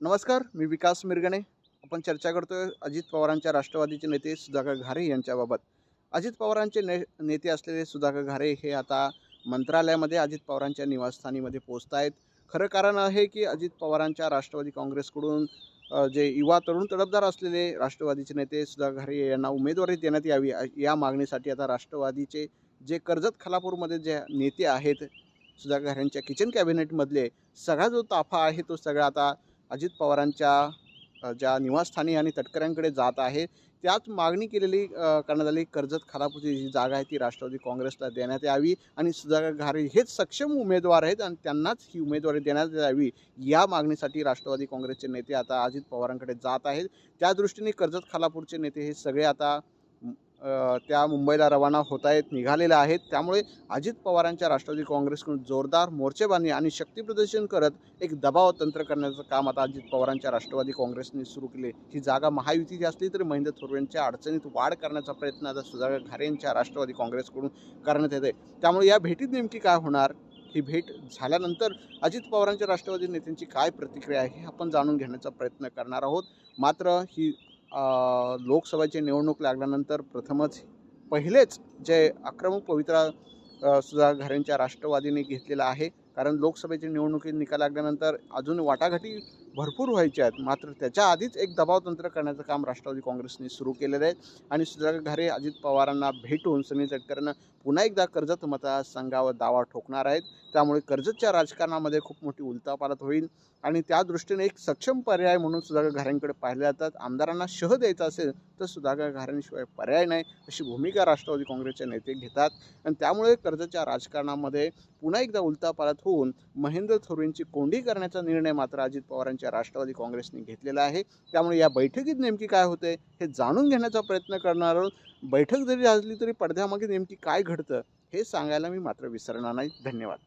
नमस्कार मी विकास मिरगणे. आपण चर्चा करतोय अजित पवारांच्या राष्ट्रवादीचे नेते सुधाकर घारे यांच्याबाबत. अजित पवारांचे ने नेते असलेले सुधाकर घारे हे आता मंत्रालयामध्ये अजित पवारांच्या निवासस्थानीमध्ये पोचत आहेत खरं कारण आहे की अजित पवारांच्या राष्ट्रवादी काँग्रेसकडून जे युवा तरुण तडफदार असलेले राष्ट्रवादीचे नेते सुधाकर घारे यांना उमेदवारी देण्यात यावी या मागणीसाठी आता राष्ट्रवादीचे जे कर्जत खालापूरमध्ये जे नेते आहेत सुधाकर घारे यांच्या किचन कॅबिनेटमधले सगळा जो ताफा आहे तो सगळा आता अजित पवारांच्या ज्या निवासस्थानी आणि तटकऱ्यांकडे जात आहे त्यात मागणी केलेली करण्यात आली कर्जत खालापूरची जी जागा आहे ती राष्ट्रवादी काँग्रेसला देण्यात यावी आणि सुधाकर घारे हेच सक्षम उमेदवार आहेत आणि त्यांनाच ही उमेदवारी देण्यात यावी या मागणीसाठी राष्ट्रवादी काँग्रेसचे नेते आता अजित पवारांकडे जात आहेत. त्या दृष्टीने कर्जत खालापूरचे नेते हे सगळे आता त्या मुंबईला रवाना होत आहेत निघालेल्या आहेत त्यामुळे अजित पवारांच्या राष्ट्रवादी काँग्रेसकडून जोरदार मोर्चेबांधणी आणि शक्तीप्रदर्शन करत एक दबाव तंत्र करण्याचं काम आता अजित पवारांच्या राष्ट्रवादी काँग्रेसने सुरू केले. ही जागा महायुतीची असली तरी महेंद्र थोरवेंच्या अडचणीत वाढ करण्याचा प्रयत्न आता सुधाकर घारे यांच्या राष्ट्रवादी काँग्रेसकडून करण्यात येते त्यामुळे या भेटीत नेमकी काय होणार? ही भेट झाल्यानंतर अजित पवारांच्या राष्ट्रवादी नेत्यांची काय प्रतिक्रिया आहे हे आपण जाणून घेण्याचा प्रयत्न करणार आहोत. मात्र ही लोकसभेची निवडणूक लागल्यानंतर प्रथमच पहिलेच जे आक्रमक पवित्रा सुद्धा सुधाकर राष्ट्रवादीने घेतलेला आहे कारण लोकसभेची निवडणुकीत निकाल लागल्यानंतर अजून वाटाघाटी भरपूर व्हायच्या आहेत. मात्र त्याच्या आधीच एक दबाव तंत्र करण्याचं काम राष्ट्रवादी काँग्रेसने सुरू केलेलं आहे. आणि सुधाकर घारे अजित पवारांना भेटून सुनील तटकरेंना पुन्हा एकदा कर्जत मतदारसंघावर दावा ठोकणार आहेत. त्यामुळे कर्जतच्या राजकारणामध्ये खूप मोठी उलतापालत होईल. आणि त्या दृष्टीने एक सक्षम पर्याय म्हणून सुधाकर घारेंकडे पाहिले जातात. आमदारांना शह द्यायचा असेल तर सुधाकर घारेंशिवाय पर्याय नाही अशी भूमिका राष्ट्रवादी काँग्रेसचे नेते घेतात. आणि त्यामुळे कर्जतच्या राजकारणामध्ये पुन्हा एकदा उलतापालत होऊन महेंद्र थोरींची कोंडी करण्याचा निर्णय मात्र अजित पवारांच्या राष्ट्रवादी काँग्रेसने घेतलेला आहे. त्यामुळे या बैठकीत नेमकी काय होते हे जाणून घेण्याचा प्रयत्न करणार आहोत. बैठक जरी असली तरी पडद्यामागे नेमकी काय घडतं हे सांगायला मी मात्र विसरणार नाही. धन्यवाद.